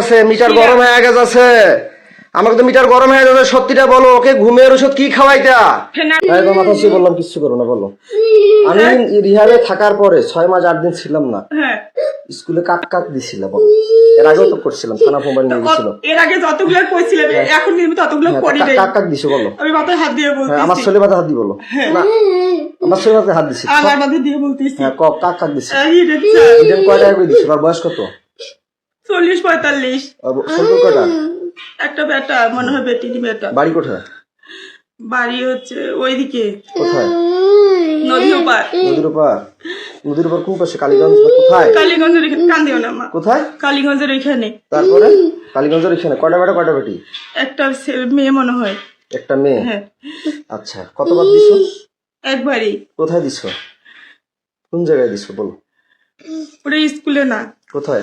আছে মিটার গরম হয়ে গেছে আমাকে তো মিটার গরম হয়ে যাচ্ছে সত্যিটা বলো ওকে ঘুমের ওষুধ কি খাওয়াইতা? ফেনা- তো মাথা ছুঁয়ে বললাম কিচ্ছু করো না বলো। আমি রিহাবে থাকার পরে ছয় মাস আট দিন ছিলাম না হ্যাঁ। স্কুলে কাক কাক দিছিল বলো। এর আগেও তো করছিলাম থানা মোবাইল নিয়ে গেছিল। এর আগে যতগুলো কইছিলাম এখন কিন্তু ততগুলো করি নাই। কাক কাক দিছো বলো। আমি মাথায় হাত দিয়ে হ্যাঁ, আমার ছেলে মাথায় হাত দি বলো। না আমার ছেলে মাথায় হাত দিছি। আমার মাথায় দিয়ে বলতেছি। হ্যাঁ কাক কাক দিছি। এই রে কয় টাকা করে দিছিল আর বয়স কত? চল্লিশ পঁয়তাল্লিশ। ব- একটা বেটা মনে হয় বেটির বেটা বাড়ি কোথায়? বাড়ি হচ্ছে ওইদিকে। কোথায়? নদীর নদীর উপর কোন পাশে কালীগঞ্জ কোথায়? কালীগঞ্জের এখানে কান্দিও না মা। কোথায়? কালীগঞ্জের এখানে তারপরে? কালীগঞ্জের এখানে কয়টা বেটা বেটি? একটা মেয়ে মনে হয়। একটা মেয়ে? হ্যাঁ। আচ্ছা কতবার দিছো? একবারই। কোথায় দিছো? কোন জায়গায় দিছো বলো। ওটা স্কুলে না। কোথায়?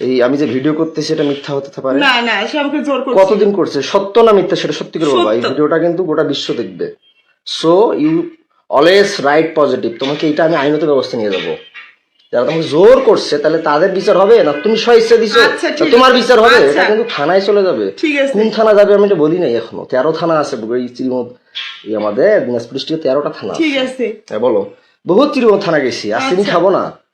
এই আমি যে ভিডিও করতেছি এটা মিথ্যা হতে পারে? না না সে আমাকে জোর করছিল কতদিন করছে? সত্য না মিথ্যা সেটা সত্যি করে বলবা এই ভিডিওটা কিন্তু গোটা বিশ্ব দেখবে। So you always right positive তোমাকে এটা আমি আইনত ব্যবস্থা নিয়ে যাব। যারা তোমাকে জোর করছে তাহলে তাদের বিচার হবে না? তুমি স্ব ইচ্ছা দিছো। আচ্ছা, তোমার বিচার হবে। আচ্ছা। এটা কিন্তু থানায় চলে যাবে। কোন থানা যাবে আমি এটা বলি নাই এখনও। তেরো থানা আছে এই এই আমাদের দিনাজপুর ডিস্ট্রিক্টে তেরোটা থানা ঠিক আছে। হ্যাঁ বলো। বহুত চিরিমত থানা গেছি। আর চিনি খাব না।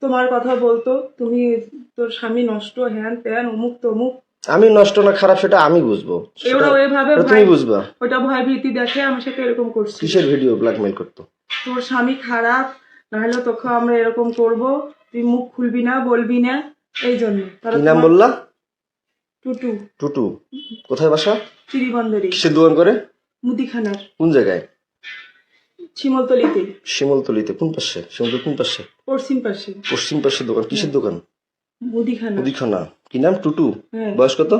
তোমার কথা বলতো তুমি তোর স্বামী নষ্ট হ্যান ত্যান অমুক তমুক। আমি নষ্ট না খারাপ সেটা আমি বুঝব। সেটা- ওইভাবে সেটা তুমি বুঝবা। ওটা ভয় ভীতি দেখে আমি সাথে এরকম করছি কিসের ভিডিও ব্ল্যাকমেল করতো? তোর স্বামী খারাপ নাহলে তোকে আমরা এরকম করব। তুই মুখ খুলবি না বলবি না এই জন্য। কি নাম বললা? টুটু। টুটু। কোথায় বাসা? চিরিবন্দরি কিসের দোকান করে? মুদিখানার। কোন জায়গায়? শিমলতলিতে। শিমলতলিতে কোন পাশে? শিমলতলি কোন পাশে? পশ্চিম পাশে। পশ্চিম পাশে দোকান। কিসের দোকান? মুদিখানা। মুদিখানা। কি নাম টুটু? হ্যাঁ। বয়স কত?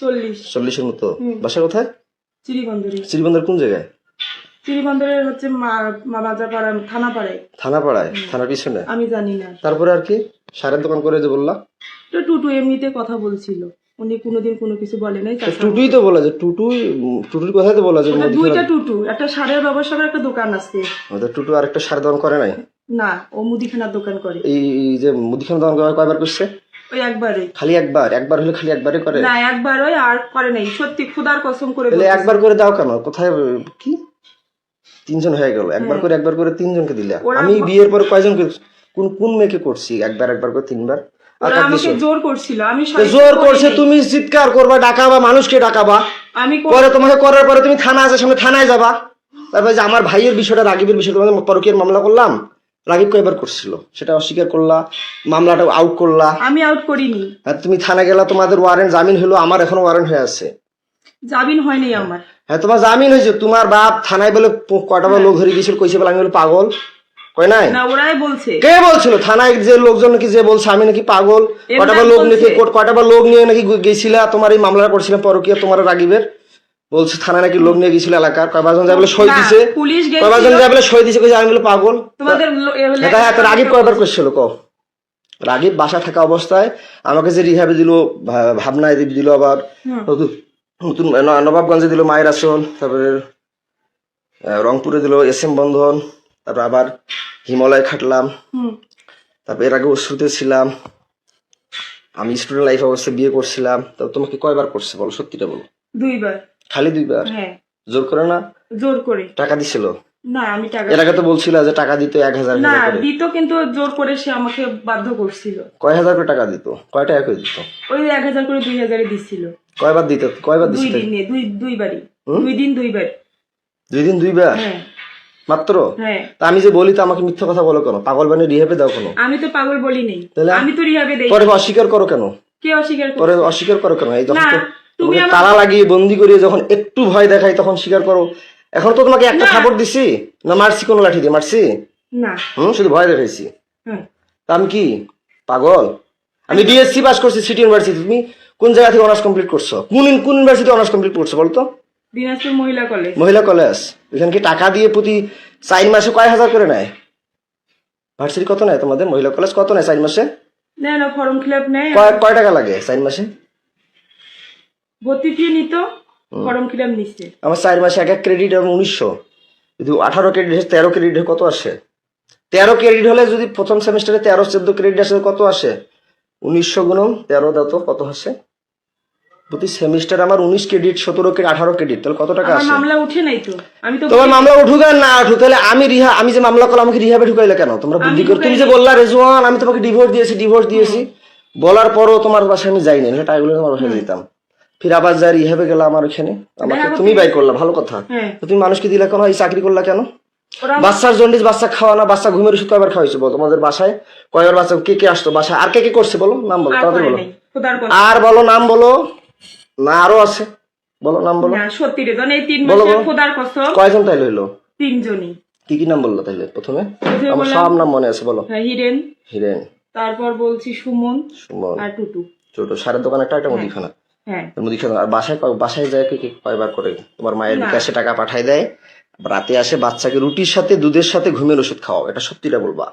চল্লিশ। চল্লিশের মতো। বাসা কোথায়? চিরিবন্দরি। শ্রীবন্দর কোন জায়গায়? চিরিবন্দরের হচ্ছে মামাজাপাড়া থানা পাড়ায় থানা পাড়ায় থানার পিছনে? আমি জানি না। তারপরে আর কি? সারের দোকান করে যে বললা? টুটু এমনিতে কথা বলছিল। উনি কোনোদিন কোনো কিছু বলে নাই টুটুই তো বলা যায় টুটুই টুটুর কথাই তো বলা যে ওটা মুদিখানা- দুইটা টুটু একটা সারের ব্যবসার একটা দোকান আছে। আমাদের টুটু আরেকটা সারের দোকান করে নাই? না ও মুদিখানার দোকান করে। এই যে মুদিখানা দোকান করে কয়বার করছে? ওই একবারই খালি একবার? একবার হলে খালি একবারই করে? না একবারই আর করে নাই। সত্যি খুদার কসম করে তাহলে একবার করে দাও কেন? কোথায় কি? তিনজন হয়ে গেল। একবার করে একবার করে তিনজনকে দিলে। হ্যাঁ। আমি বিয়ের পর কয়জনকে কোন কোন মেয়েকে করছি? একবার একবার করে তিনবার? আর ওরা আমাকে জোর করছিল আমি জোর করছে তুমি চিৎকার করবা ডাকাবা মানুষকে ডাকাবা। আমি পরে তোমাকে করার পরে তুমি থানা সামনে থানায় যাবা। তারপরে যে আমার ভাইয়ের বিষয়টা রাগিবের বিষয় তোমাদের পরকীয়ার মামলা করলাম। রাগিব কয়বার করছিল? সেটা অস্বীকার করলা মামলাটা আউট করলা। আমি আউট করিনি। আর তুমি থানা গেলা তোমাদের ওয়ারেন্ট জামিন হলো আমার এখনও ওয়ারেন্ট হয়ে আছে। জামিন হয়নি আমার। হ্যাঁ তোমার জামিন হয়েছে তোমার বাপ থানায় বলে কয়টা বার লোক ধরে গেছিল কইছে বলে আমি বলে পাগল। কয় নাই? না ওরাই বলছে। কে বলছিল? থানায় যে লোকজন নাকি যে বলছে আমি নাকি পাগল? কয়টা বার লোক। নাকি কয়টা বার লোক নিয়ে নাকি গেছিলা? তোমার এই মামলা করছিলাম পরকীয়া তোমার রাগিবের। বলছে থানা নাকি লোক নিয়ে গেছিল এলাকার। কয়বার যাই বলে সই দিছে। কয়বার যাই সই দিছে? কইছে আমি বলে পাগল। তোমাদের এটা এত রাগিব কয়বার করছিল ক রাগিব বাসা থাকা অবস্থায় আমাকে যে রিহাবে দিল ভাবনায় দিল আবার নতুন নতুন নবাবগঞ্জে দিল মায়ের আসন তারপরে রংপুরে দিল এস এম বন্ধন তারপর আবার হিমালয় খাটলাম। তারপর এর আগে ওষুধে ছিলাম। আমি স্টুডেন্ট লাইফ অবস্থায় বিয়ে করছিলাম। তো তোমাকে কয়বার করছে বলো? সত্যিটা বলো। দুইবার। খালি দুইবার? হ্যাঁ। জোর করে না? জোর করে। টাকা দিছিল? না আমি টাকা এর আগে তো বলছিল যে টাকা দিত এক হাজার না দিত কিন্তু জোর করে সে আমাকে বাধ্য করছিল। কয় হাজার করে টাকা দিত? কয় টাকা করে দিত? ওই এক হাজার করে দুই হাজারে দিছিল। কয়বার দিত? কয়বার দুই দিছিল? দিনে দুই দুইবারই? দুই দিন দুইবার। দুই দিন দুইবার? হ্যাঁ। মাত্র? হ্যাঁ। তা আমি যে বলি তো আমাকে মিথ্যা কথা বলো কেন? পাগল বানিয়ে রিহেবে দাও কেন? আমি তো পাগল বলি নেই? আমি তো রিহাবে দেই পরে অস্বীকার করো কেন? কে অস্বীকার পরে অস্বীকার করো কেন? এই যখন তালা লাগিয়ে বন্দি করিয়ে যখন একটু ভয় দেখাই তখন স্বীকার করো। এখন তো তোমাকে একটা। খাবার দিছি? না মারছি কোনো লাঠি দিয়ে? মারছি? না। হুম শুধু ভয় দেখাইছি। হ্যাঁ তা আমি কি? পাগল? আমি বিএসসি পাস করছি সিটি ইউনিভার্সিটি তুমি কোন জায়গা থেকে অনার্স কমপ্লিট করছ? কোন কোন ইউনিভার্সিটি অনার্স কমপ্লিট করছ বলতো দিনাজপুর মহিলা কলেজ। মহিলা কলেজ? এখানে কি টাকা দিয়ে প্রতি চার মাসে কয় হাজার করে নেয়? ভার্সিটি কত নেয় তোমাদের? মহিলা কলেজ কত নেয় চার মাসে? না না ফর্ম ফিল আপ নেই কয় কয় টাকা লাগে চার মাসে? ভর্তি ফি নিত ফর্ম ফিল আপ নিচ্ছে। আমার চার মাসে এক এক ক্রেডিট এবং উনিশশো। যদি আঠারো ক্রেডিট তেরো ক্রেডিট কত আসে? তেরো ক্রেডিট হলে যদি প্রথম সেমিস্টারে তেরো চোদ্দ ক্রেডিট আসে কত আসে? উনিশশো গুণন তেরো দাও তো কত আসে? প্রতি সেমিস্টার আমার উনিশ ক্রেডিট সতেরো ক্রেডিট আঠারো ক্রেডিট তাহলে কত টাকা আসে মামলা উঠে নাই তো। আমি তো তোমার মামলা উঠুক আর না উঠুক তাহলে আমি রিহা আমি যে মামলা করলাম আমাকে রিহাবে ঢুকাইলে কেন? তোমরা বুদ্ধি করে তুমি যে বললা রেজওয়ান আমি তোমাকে ডিভোর্স দিয়েছি ডিভোর্স দিয়েছি। বলার পরও তোমার বাসায় আমি টাকাগুলো তোমার বাসায় দিতাম ফির আবার যাই রিহাবে গেলাম আমার এখানে আমাকে তুমি বাই করলা ভালো কথা। হ্যাঁ। তুমি মানুষকে দিলে কেন? এই চাকরি করলা কেন? বাচ্চার জন্ডিস বাচ্চা খাওয়া না বাচ্চা ঘুমের ওষুধ কয়বার খাওয়াইছো বলো? তোমাদের বাসায় কয়বার বাচ্চা কে কে আসতো? বাসায় আর কে কে করছে বলো? নাম বলো করে বলো। আর বলো নাম বলো। না আরও আছে। বলো নাম বলো। জান এই তিন মাসে খোদার কসম। কয়জন তাইলে হইল তিনজনই। কি কি নাম বলল তাইলে প্রথমে? আমার সব নাম মনে আছে বলো। হ্যাঁ, হিরেন। হিরেন। তারপর বলছি সুমন। সুমন। আর টুটু। ছোট সারের দোকান একটা একটা মুদিখানা। হ্যাঁ। মুদিখানা। আর বাসায় বাসায় যায় কে কে? কয়বার করে? তোমার মায়ের। বিকাশে টাকা পাঠায় দেয়। রাতে আসে বাচ্চাকে রুটির সাথে দুধের সাথে ঘুমের ওষুধ খাওয়াও। এটা সত্যিটা বলবা।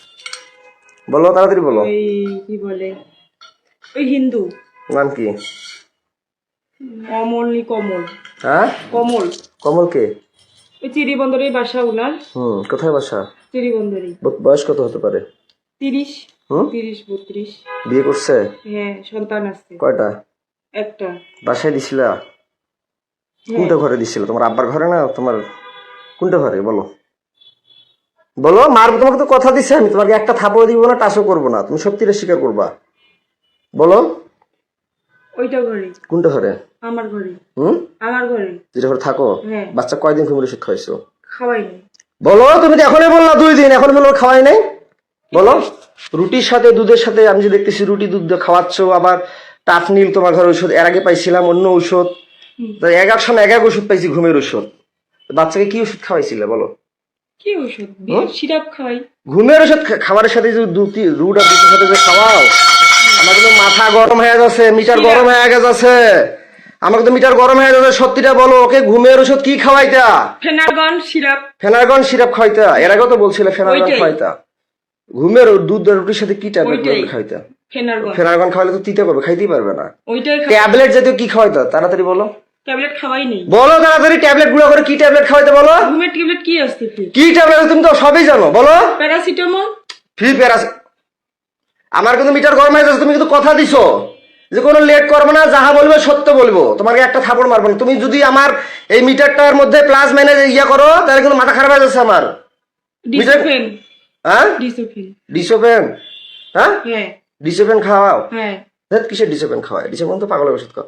বলো তাড়াতাড়ি বলো। ওই কি বলে? ওই হিন্দু। নাম কি? অমল নি কমল। হ্যাঁ? কমল। কমল কে? ওই বাসা উনার। হুম কোথায় বাসা? বয়স কত হতে পারে? তিরিশ। তিরিশ বত্রিশ। বিয়ে করছে? হ্যাঁ সন্তান আছে। কয়টা? একটা। বাসায় দিছিলা? হ্যাঁ। কোনটা ঘরে দিছিল? তোমার আব্বার ঘরে না তোমার কোনটা ঘরে? বলো। বলো মার তোমাকে তো কথা দিছে আমি তোমাকে একটা থাপড় দিব না টাচও করব না তুমি সত্যিটা স্বীকার করবা। বলো। ওইটা ঘরে। কোনটা ঘরে? আমার ঘরে। হুম? আমার ঘরে। যেটা ঘরে থাকো? হ্যাঁ। বাচ্চা কয়দিন ওষুধ খাওয়াইছো বলো তুমি তো এখনই বললা দুই দিন এখন বলো খাওয়াই নাই। বলো। রুটির সাথে দুধের সাথে আমি যে দেখতেছি রুটি দুধ খাওয়াচ্ছ আবার টাফ নীল তোমার ঘরে ওষুধ এর আগে পাইছিলাম অন্য ঔষধ। এক এক সময় এক এক ওষুধ পাইছি ঘুমের ওষুধ বাচ্চাকে কি ওষুধ খাওয়াইছিলে বলো? কি ওষুধ সিরাপ খাওয়াই ঘুমের ওষুধ খাবারের সাথে যে দুটি রুট আর দুটির সাথে যে খাওয়াও আমার কিন্তু মাথা গরম হয়ে যাচ্ছে মিটার গরম হয়ে গেছে। আমার কিন্তু মিটার গরম হয়ে যাচ্ছে সত্যিটা বলো ওকে ঘুমের ওষুধ কি খাওয়াইতা? Phenergan syrup. ফেনারগন সিরাপ খাওয়াইতা? এর আগেও তো বলছিলে ফেনারগন। খাওয়াইতা। ঘুমের দুধ আর রুটির সাথে কি ট্যাবলেট। খাওয়াইতা? ফেনারগন। ফেনারগন খাওয়ালে তো তিতে করবে খাইতেই পারবে না। ট্যাবলেট জাতীয় কি খাওয়াইতা? তাড়াতাড়ি বলো। ট্যাবলেট খাওয়াই নেই। বলো তাড়াতাড়ি ট্যাবলেটগুলো করে কি ট্যাবলেট খাওয়াইতে বলো? ঘুমের ট্যাবলেট কি কি ট্যাবলেট তুমি তো সবই জানো বলো। প্যারাসিটামল? ফ্রি প্যারাস আমার কিন্তু মিটার গরম হয়ে যাচ্ছে তুমি কিন্তু কথা দিছো। যে কোনো লেট করব না যাহা বলবে সত্য বলব। তোমাকে একটা থাপড় মারবো না। তুমি যদি আমার এই মিটারটার মধ্যে প্লাস ম্যানেজ ইয়া করো তাহলে কিন্তু মাথা খারাপ হয়ে যাচ্ছে আমার। ডিসোফেন। হ্যাঁ? ডিসোফেন। ডিসোপেন হ্যাঁ? হ্যাঁ। ডিসোপেন খাওয়াও। হ্যাঁ। কিসের ডিসোপেন খাওয়ায়। ডিসোপেন তো পাগলের ওষুধ খাও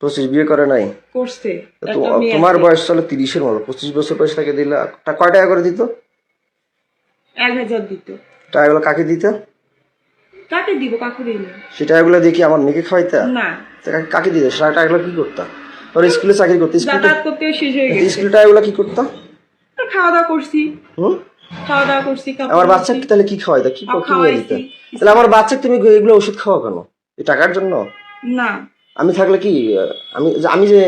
পঁচিশ বিয়ে করে নাই। করছে। তো তোমার বয়স চলে তিরিশের মতো। পঁচিশ বছর বয়স তাকে দিলে। কয় টাকা করে দিত? এক হাজার দিত। টাকাগুলো কাকে দিত? কাকে দিব? কাকু দিল সে টাকাগুলো দিয়ে কি আমার মেয়েকে খাওয়াইতা? না। কাকে- দিত? সে টাকাগুলো কি করতা? ওর স্কুলে চাকরি করতে। স্কুলে করতেও শেষ হয়ে গেছে। স্কুলে টাকাগুলো কি করতা? খাওয়া দাওয়া করছি। হুম? খাওয়া দাওয়া করছি আমার বাচ্চাকে তাহলে কি খাওয়াইতা? কি কি নিয়ে দিতে তাহলে আমার বাচ্চাকে তুমি এগুলো ওষুধ খাওয়া কেন? এই টাকার জন্য? না। আমি থাকলে কি আমি আমি যে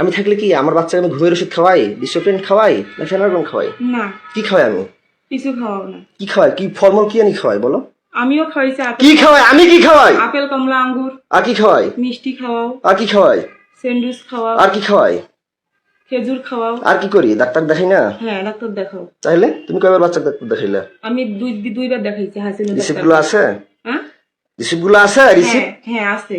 আমি থাকলে কি আমার বাচ্চাকে আমি ঘুমের ওষুধ খাওয়াই? ডিসোপ্রিন খাওয়াই? না ফেনারগন খাওয়াই? না। কি খাওয়াই আমি? কিছু খাওয়াও না। কি খাওয়াই? কি ফর্মাল কি আনি খাওয়াই বলো? আমিও খাওয়াইছি কি খাওয়াই? আমি কি খাওয়াই? আপেল কমলা আঙ্গুর। আর কি খাওয়াই? মিষ্টি খাওয়াও। আর কি খাওয়াই? স্যান্ডউইচ খাওয়াও। আর কি খাওয়াই? খেজুর খাওয়াও। আর কি করি? ডাক্তার দেখাই না? হ্যাঁ ডাক্তার দেখাও। চাইলে তুমি কয়বার বাচ্চা ডাক্তার দেখাইলে? আমি দুই দুইবার দেখাইছি হাসিনা রিসিপ্ট ডাক্তারগুলো আছে? হ্যাঁ? রিসিপ্টগুলো আছে? রিসিপ্ট? হ্যাঁ হ্যাঁ আছে।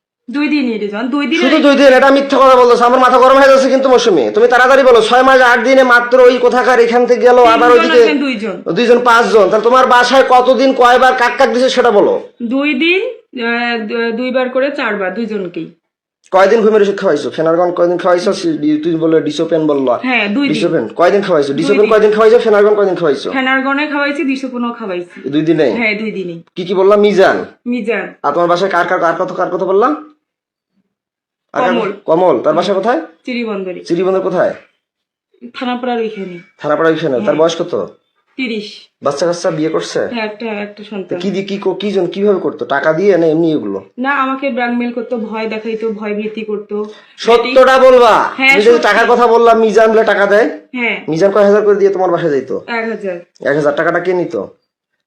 দুই দিন রিজন দুই দিন শুধু দুই দিন এটা মিথ্যা কথা আমার মাথা গরম হয়ে যাচ্ছে কিন্তু মৌসুমি। তুমি তাড়াতাড়ি বলো ছয় মাস আট দিনে মাত্র ওই কোথাকার এখান থেকে গেল আবার ওইদিকে দুইজন। দুইজন পাঁচজন। তাহলে তোমার বাসায় কতদিন কয়বার কাক কাক দিছে সেটা বলো। দুই দিন দুইবার করে চারবার দুইজনকেই। কয়দিন ঘুমের ওষুধ খাওয়াইছো? ফেনারগন কয়দিন খাওয়াইছো? তুই বললে ডিসোপেন বলল। হ্যাঁ দুই ডিসোপেন কয়দিন খাওয়াইছো? ডিসোপেন কয়দিন খাওয়াইছো? ফেনারগন কয়দিন খাওয়াইছো? ফেনারগনে খাওয়াইছি দিশোপনও খাওয়াইছি। দুই দিনে হ্যাঁ দুই দিনই। কি কি বললাম মিজান। মিজান। আর তোমার বাসায় কার কার কার কথা কার কথা বললাম? কমল। কমল তার বাসা কোথায়? চিরিবন্দরে চিরিবন্দর কোথায়? থানাপাড়ার ওইখানে। থানাপাড়া ওইখানে। তার বয়স কত? তিরিশ। বাচ্চা কাচ্চা বিয়ে করছে? হ্যাঁ একটা একটা সন্তান। কি দিয়ে কি কি জন কীভাবে করতো? টাকা দিয়ে না এমনি এগুলো? না আমাকে ব্ল্যাকমেল করতো ভয় দেখাইতো ভয় ভীতি করতো। সত্যটা বলবা। হ্যাঁ, যদি টাকার কথা বললাম মিজান বলে টাকা দেয়? হ্যাঁ। মিজান কয় হাজার করে দিয়ে তোমার বাসায় যাইতো? এক হাজার। এক হাজার। টাকাটা কে নিত?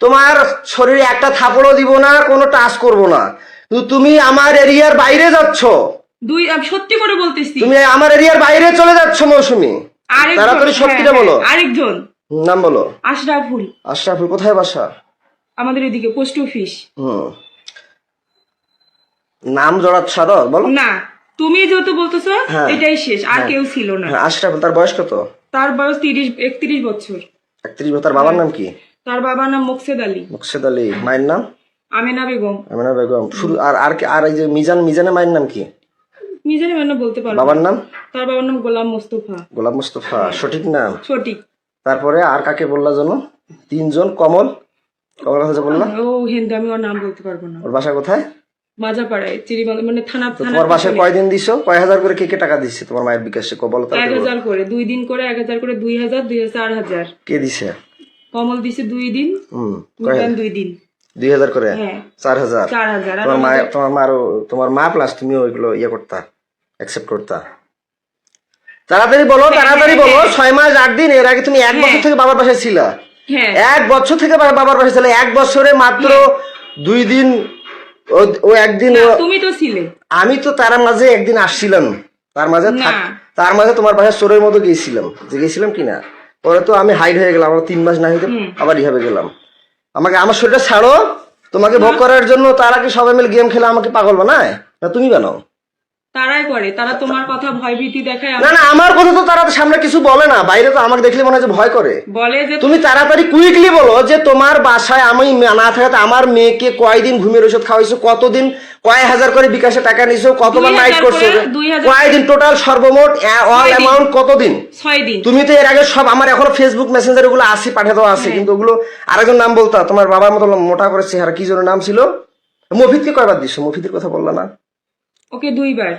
তোমার শরীরে একটা থাপড়ও দিব না কোনো টাচ করব না। কিন্তু তুমি আমার এরিয়ার বাইরে যাচ্ছ। দুই সত্যি করে বলতেছি। তুমি আমার এরিয়ার বাইরে চলে যাচ্ছ মৌসুমি। তাড়াতাড়ি সত্যিটা হ্যাঁ, বলো? হ্যাঁ, আরেকজন। নাম বলো। আশরাফুল। আশরাফুল কোথায় বাসা? আমাদের এদিকে পোস্ট অফিস হুম। নাম জড়াত ছাড়ো বলো। না তুমি যেহেতু বলতেছো হ্যাঁ। এটাই শেষ আর কেউ ছিল না। হ্যাঁ আশরাফুল তার বয়স কত? তার বয়স তিরিশ একত্রিশ বছর। একত্রিশ তার বাবার নাম কি? তার বাবার নাম মোকসেদ আলী। মুকসেদ আলী মায়ের নাম? আমেনা বেগম। আমিনা বেগম। শুরু আর আর কি- আর এই যে মিজান মিজানের মায়ের নাম কি? নিজের মানে বলতে পারব বাবার নাম? তার বাবার নাম গোলাম মোস্তফা। গোলাম মুস্তফা সঠিক নাম? সঠিক। তারপরে আর কাকে বললা জানো তিনজন কমল? কমল কথা যে বললা ও হিন্দু আমি ওর নাম বলতে পারব না। ওর বাসা কোথায়? মাজাপাড়ায় চিরিমাল মানে থানা তো থানা তোমার বাসায় কয়দিন দিছো? কয় হাজার করে কে কে টাকা দিচ্ছে তোমার মায়ের বিকাশে? কো বলো এক বলো। হাজার করে দুই দিন করে এক হাজার করে দুই হাজার দুই হাজার চার হাজার। কে দিছে? কমল দিছে দুই দিন হুম দুই দিন। দুই হাজার করে? হ্যাঁ। চার হাজার? তোমার মা তোমার মা তোমার মা প্লাস তুমি ওইগুলো ইয়ে করতা অ্যাকসেপ্ট করতা। তাড়াতাড়ি বলো হ্যাঁ, তাড়াতাড়ি হ্যাঁ, বলো। ছয় মাস আট দিন এর আগে তুমি এক। বছর থেকে বাবার পাশে ছিলা। এক বছর থেকে বাবার পাশে ছিলে এক বছরে মাত্র দুই দিন ও- ও একদিন তুমি তো ছিলে। আমি তো তার মাঝে একদিন আসছিলাম। তার মাঝে তার মাঝে তোমার পাশে চোরের মতো গিয়েছিলাম। যে গেছিলাম কিনা? পরে তো আমি হাইড হয়ে গেলাম আমার তিন মাস না হইতে আবার রিহাবে গেলাম। আমাকে আমার শরীরটা ছাড়ো তোমাকে ভোগ করার জন্য তার আগে সবাই মিলে গেম খেলে আমাকে পাগল বানায়। না তুমি বানাও। তারাই করে তারা তোমার কথা ভয়ভীতি দেখায় না না আমার কথা তো তারা সামনে কিছু বলে না বাইরে তো আমাকে দেখলে মনে হয় যে ভয় করে। বলে যে তুমি তাড়াতাড়ি কুইকলি বলো যে তোমার বাসায় আমি না থাকাতে আমার মেয়েকে কয়দিন ঘুমের ওষুধ খাওয়াইছো কতদিন কয় হাজার করে বিকাশে টাকা নিছো কতবার নাইট করছ করে, কয়দিন টোটাল সর্বমোট অল অ্যামাউন্ট কতদিন? ছয় দিন। তুমি তো এর আগে সব আমার এখনও ফেসবুক মেসেঞ্জার ওগুলো আসি পাঠিয়ে দেওয়া আছে কিন্তু ওগুলো আরেকজন নাম বলতা তোমার বাবার মতো মোটা করে চেহারা কি জন্য নাম ছিল? মফিদকে কয়বার দিছো? মফিদের কথা বললা না? ওকে দুইবার।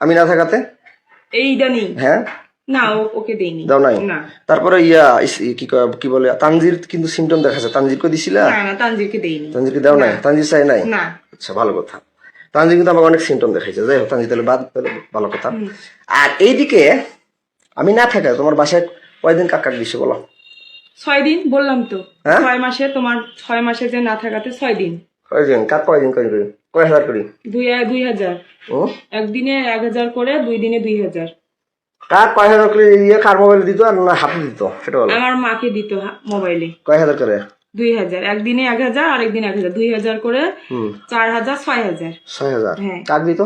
আমি না থাকাতে? এই ইদানিং। হ্যাঁ? না ওকে দেইনি দাও নাই? না। তারপরে ইয়া কি কি বলে তানজির কিন্তু সিমটম দেখাচ্ছে তানজিরকে দিছিলা? না না তানজিরকে দেইনি তানজিরকে দাও নাই? তানজির চাই নাই? না। আচ্ছা ভালো কথা। তানজির কিন্তু আমাকে অনেক সিমটম দেখাইছে। যাই হোক তানজির তাহলে বাদ ভালো কথা। আর এইদিকে আমি না থাকা তোমার বাসায় কয়দিন কাকার দিছে বলো? ছয় দিন বললাম তো। হ্যাঁ? ছয় মাসে তোমার ছয় মাসে যে না থাকাতে ছয় দিন। কয়দিন কাক কয়দিন কয়দিন করি কয় হাজার করি? দুই দুই হাজার। ও? একদিনে এক হাজার করে দুই দিনে দুই হাজার। কাক কয় হাজার করে ইয়ে কার মোবাইল দিত আর না হাতে দিত? সেটা বলো। আমার মাকে দিত মোবাইলে কয় হাজার করে? দুই হাজার। একদিনে এক হাজার আরেকদিন এক হাজার। দুই হাজার করে চার হাজার ছয় হাজার। ছয় হাজার। হ্যাঁ। কাক দিত?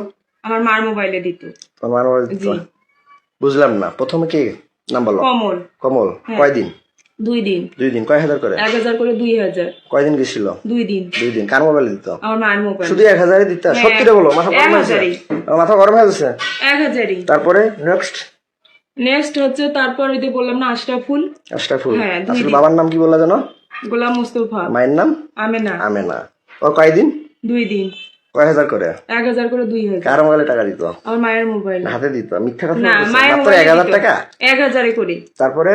আমার মার মোবাইলে দিত। তোমার মার মোবাইল দিত? বুঝলাম না। প্রথমে কে? নাম বলো। কমল। কমল। হ্যাঁ। কয়দিন? দুই দিন। দুই দিন। কয় হাজার করে? এক হাজার করে দুই হাজার। কয়দিন গেছিল? দুই দিন। দুই দিন। কার মোবাইল দিত? আমার মায়ের মোবাইল। শুধু এক দিত? সত্যিটা বলো মাথা গরম হয়েছে? মাথা গরম হয়ে যাচ্ছে এক হাজারই। তারপরে নেক্সট নেক্সট হচ্ছে তারপর ওই যে বললাম না আশরাফুল আশরাফুল হ্যাঁ, আসলে বাবার নাম কি বললা জানো? গোলাম মুস্তফা। মায়ের নাম? আমেনা। আমেনা। ও কয়দিন দুই দিন। কয় হাজার করে? এক হাজার করে দুই হাজার। কার মোবাইলে টাকা দিত? আমার মায়ের মোবাইল। হাতে দিত। মিথ্যা কথা না মাত্র এক হাজার টাকা? এক হাজারে করে। তারপরে?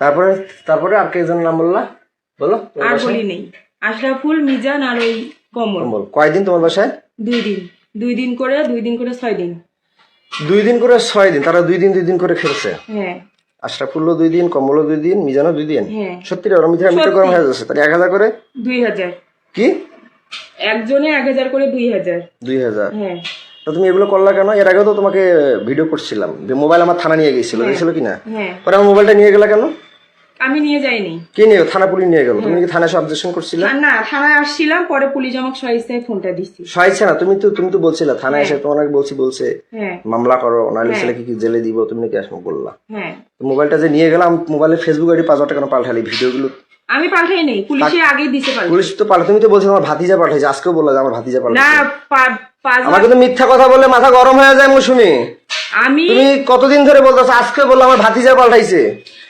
তারপরে তারপরে আর কে যেন নাম বললা? বলো আর বলি নেই আশরাফুল মিজান আর ওই কমল। বল কয়দিন তোমার বাসায়? দুই দিন। দুই দিন করে দুই দিন করে ছয় দিন। দুই দিন করে ছয় দিন তারা দুই দিন দুই দিন করে খেলছে? হ্যাঁ। আশরাফুল্লো দুই দিন কমলও দুই দিন মিজানও দুই দিন? হ্যাঁ। সত্যি ওরা মিথ্যা মিথ্যা গরম হয়ে যাচ্ছে তাহলে এক হাজার করে? দুই হাজার। কি? একজনে এক হাজার করে দুই হাজার। দুই হাজার? হ্যাঁ। তো তুমি এগুলো করলা কেন? এর আগেও তো তোমাকে ভিডিও করছিলাম যে মোবাইল আমার থানা নিয়ে গেছিল গেছিল কি না হ্যাঁ। পরে আমার মোবাইলটা নিয়ে গেলা কেন? আমি নিয়ে যাইনি। কে নিয়ে থানা পুলিশ নিয়ে গেল? তুমি কি থানায় অবজেকশন করছিলে? না থানায় আসছিলাম পরে পুলিশ আমাকে ফোনটা সহাইছে না তুমি তো তুমি তো বলছিলে থানায় এসে তোমার বলছি বলছে হ্যাঁ। মামলা করো নাহলে ছেলেকে কি জেলে দিব তুমি নাকি হ্যাঁ। মোবাইলটা যে নিয়ে গেলাম মোবাইলে ফেসবুক আইডি পাঁচ হাজার টাকা পাল্টালি ভিডিওগুলো? আমি পাল্টাই নেই পুলিশে দিতে পারি পুলিশ তো পাল্টা তুমি তো বলছো আমার ভাতিজা পাঠাইছে আজকেও বললা যে আমার ভাতিজা না পাল্টাইছে। পা- পাঁচ আমার কিন্তু মিথ্যা কথা বললে মাথা গরম হয়ে যায় মৌসুমি। আমি তুমি কতদিন ধরে বলতেছো আজকে বলল আমার ভাতিজা পাল্টাইছে?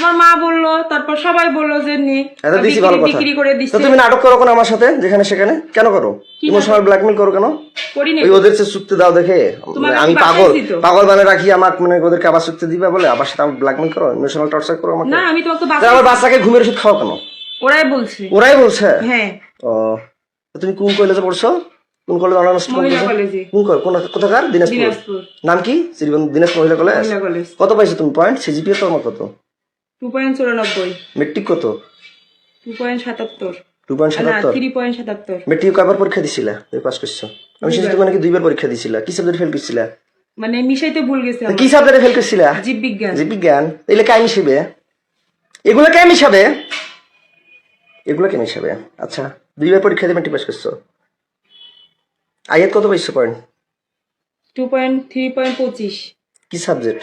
আমার মা বলল তারপর সবাই বলল যে নে এত দিছি ভালো কথা। বিক্রি করে তো তুমি নাটক করো কেন আমার সাথে যেখানে সেখানে? কেন করো? ইমোশনাল ব্ল্যাকমেল করো কেন? করি না ওই ওদের সে চুক্তি দাও দেখে আমি পাগল। পাগল মানে রাখি আমার মানে ওদেরকে আবার চুক্তি দিবে বলে আবার সাথে আমার ব্ল্যাকমেল করো? ইমোশনাল টর্চার করো আমাকে? না আমি তোমাকে বাচ্চা আমার বাচ্চাকে ঘুমের ওষুধ খাও কেন? ওরাই বলছে। ওরাই বলছে? হ্যাঁ। ও তুমি কোন কলেজে পড়ছো? কোন কলেজ অনার্স কলেজে কোন কোন কোথাকার? দিনাজপুর। নাম কি? দিনাজপুর মহিলা কলেজ কত পাইছো তুমি? পয়েন্ট সিজিপিএ তো আমার কত? টু পয়েন্ট চুরানব্বই। মেট্রিক কত? টু পয়েন্ট সাতাত্তর। টু পয়েন্ট সাতাত্তর? থ্রি পয়েন্ট সাতাত্তর। মেট্রিক কয়বার পরীক্ষা দিছিলা? তুমি পাস করছ। আমি শুনছি তুমি নাকি দুইবার পরীক্ষা দিছিলা। কি সাবজেক্ট ফেল করছিলা? মানে মিশাইতে ভুল গেছে কি সাবজেক্টে ফেল করছিলা? জীব বিজ্ঞান যে বিজ্ঞান এগুলো কে মিশাবে এগুলো কে মিশাবে এগুলো কে মিশাবে আচ্ছা দুইবার পরীক্ষা দিয়ে মেট্রিক পাস করছ। আয়াত কত পাইছো point two point three point পঁচিশ। কি সাবজেক্ট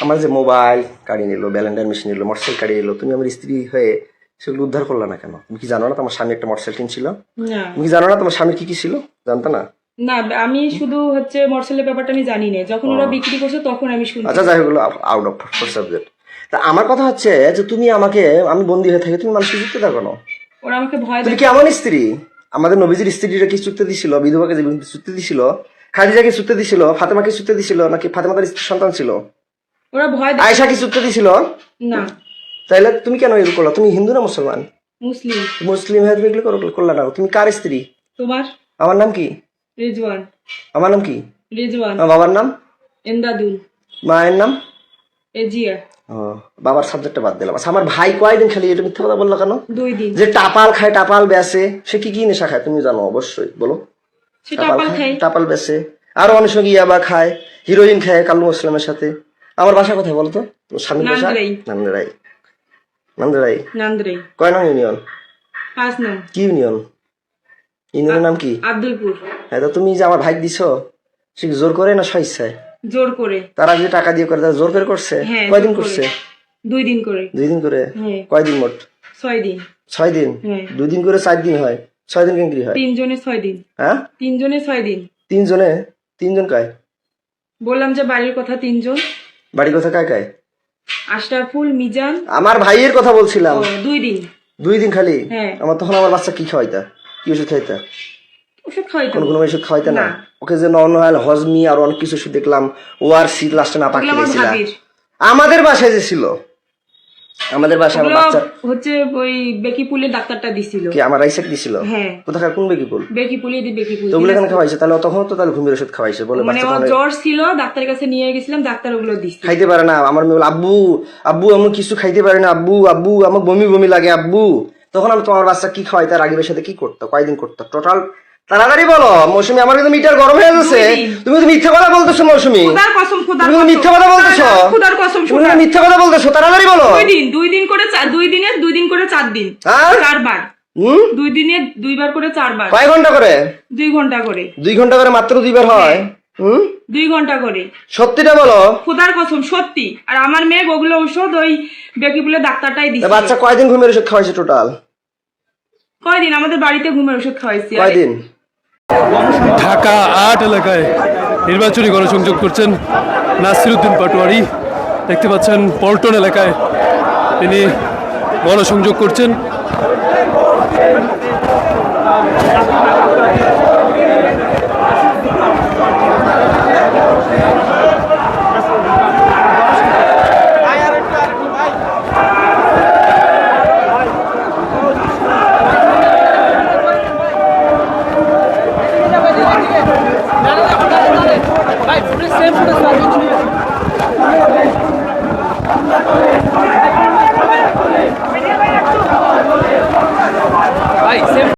আমার যে মোবাইল কাড়ি নিল ব্যালেন্ডার মেশিন নিল মোটরসাইকেল কাড়ি নিল তুমি আমার স্ত্রী হয়ে সেগুলো উদ্ধার করলা না কেন? তুমি কি জানো না তোমার স্বামী একটা মোটরসাইকেল কিনছিল? তুমি কি জানো না তোমার স্বামী কি কি ছিল? জানতো না? না আমি শুধু হচ্ছে মর্সেলের ব্যাপারটা আমি জানি না। যখন ওরা বিক্রি করছে তখন আমি শুনছি। আচ্ছা যাই হোক আউট অফ সাবজেক্ট তা আমার কথা হচ্ছে যে তুমি আমাকে আমি বন্দি হয়ে থাকি তুমি মানুষকে যুক্তি দাও কেন? ওরা আমাকে ভয় তুমি কি এমন স্ত্রী? আমাদের নবীজির স্ত্রীরা কি চুক্তি দিছিল? বিধবাকে চুক্তি দিছিল? খাদিজাকে চুক্তি দিছিল? ফাতেমাকে চুক্তি দিছিল? নাকি ফাতেমা তার স্ত্রী সন্তান ছিল? ওরা ভয় দেখ আয়সা কি চুক্তি দিছিল? না। তাইলে তুমি কেন এগুলো করলা? তুমি হিন্দু না মুসলমান? মুসলিম। মুসলিম হয়ে তুমি এগুলো করো- করলা না। তুমি কার স্ত্রী? তোমার? আমার নাম কি? রেজওয়ান। আমার নাম কি? রেজওয়ান। আমার বাবার নাম? এন্দাদুল মায়ের নাম? এজিয়া। ও বাবার সাবজেক্টটা বাদ দিলাম। আচ্ছা আমার ভাই কয়দিন খালি? এটা মিথ্যা কথা বলল কেন? দুই দিন। যে টাপাল খায় টাপাল বেসে সে কি কি নেশা খায়? তুমি জানো অবশ্যই বলো। সে টাপাল খাই টাপাল বেসে আরও অনেক সঙ্গে ইয়াবা খায় হিরোইন খায় কালু মুসলামের সাথে। আমার বাসা কোথায় বলো তো? তোমার স্বামীর বাসা? নান্দারাই। নান্দারাই। নান্দারাই? কয় নং ইউনিয়ন? পাঁচ নং। কি ইউনিয়ন? ইউনিয়নের নাম কি? আব্দুলপুর। হ্যাঁ তো তুমি যে আমার ভাই দিছো সে জোর করে না স্বেচ্ছায় জোর করে। তারা যে টাকা দিয়ে করে তারা জোর করে করছে? হ্যাঁ কয়দিন করছে? দুই দিন করে। দুই দিন করে? হ্যাঁ। কয়দিন মোট? ছয় দিন। ছয় দিন? হ্যাঁ। দুই দিন করে চার দিন হয়। ছয় দিন কেঙ্কি হয়? তিনজনে ছয় দিন। হ্যাঁ? তিনজনে ছয় দিন। তিনজনে? তিনজন কায়? বললাম যে বাড়ির কথা তিনজন। বাড়ি কথা কায় কায়? আশরাফুল মিজান। আমার ভাইয়ের কথা বলছিলাম। দুই দিন। দুই দিন খালি? হ্যাঁ। আমার তখন আমার বাচ্চা কি খাওয়াইতা? কি ওষুধ খাইতা ওষুধ খাওয়াইতো। কোন কোন ওষুধ খাওয়াইতা না। ওকে যে নন অয়েল হজমি আর অনেক কিছু ওষুধ দেখলাম ও আর শীত লাস্টে না পাকিয়েছিল আমাদের বাসায় যে ছিল আমাদের বাসায় আমার বাচ্চা হচ্ছে ওই বেকিপুলের ডাক্তারটা দিছিল। কি আমার রাইসাক দিছিল? হ্যাঁ। কোথাকার কোন বেকি বল বেকিপুলি দি বেকিপুল তো ওগুলো কেন খাওয়াইছে তাহলে তখন তো তাহলে ঘুমের ওষুধ খাওয়াইছে বলে মানে তাহলে জ্বর ছিল ডাক্তারের কাছে নিয়ে গেছিলাম ডাক্তার ওগুলো দিচ্ছে খাইতে পারে না আমার মেয়ে আব্বু আব্বু আমি কিছু খাইতে পারি না আব্বু আব্বু আমার বমি বমি লাগে আব্বু। তখন আমি তোমার বাচ্চা কি খাওয়াই তার আগের সাথে কি করতো কয়দিন করতো? টোটাল তাড়াতাড়ি বলো মৌসুমি আমার কিন্তু মিটার গরম হয়ে গেছে তুমি তো মিথ্যা কথা বলতেছো মৌসুমি। খুদার কসম খুদার তুমি মিথ্যা কথা বলতেছো। খুদার কসম তুমি মিথ্যা কথা বলতেছো তাড়াতাড়ি বলো। দুই দিন দুই দিন করে দুই দিনে দুই দিন করে চার দিন। হ্যাঁ চারবার। হুম? দুই দিনে দুইবার করে চারবার। কয় ঘণ্টা করে? দুই ঘণ্টা করে। দুই ঘণ্টা করে মাত্র দুইবার হয়। হুম? দুই ঘণ্টা করে। সত্যিটা বলো। খুদার কসম সত্যি। আর আমার মেয়ে ওগুলো ঔষধ ওই বেকিপুলে ডাক্তারটাই দিচ্ছে বাচ্চা কয়দিন ঘুমের ওষুধ খাওয়াইছে টোটাল কয়দিন? আমাদের বাড়িতে ঘুমের ওষুধ খাওয়াইছি কয়দিন? ঢাকা আট এলাকায় নির্বাচনী গণসংযোগ করছেন নাসিরুদ্দিন পাটোয়ারি। দেখতে পাচ্ছেন পল্টন এলাকায় তিনি গণসংযোগ করছেন। same photo.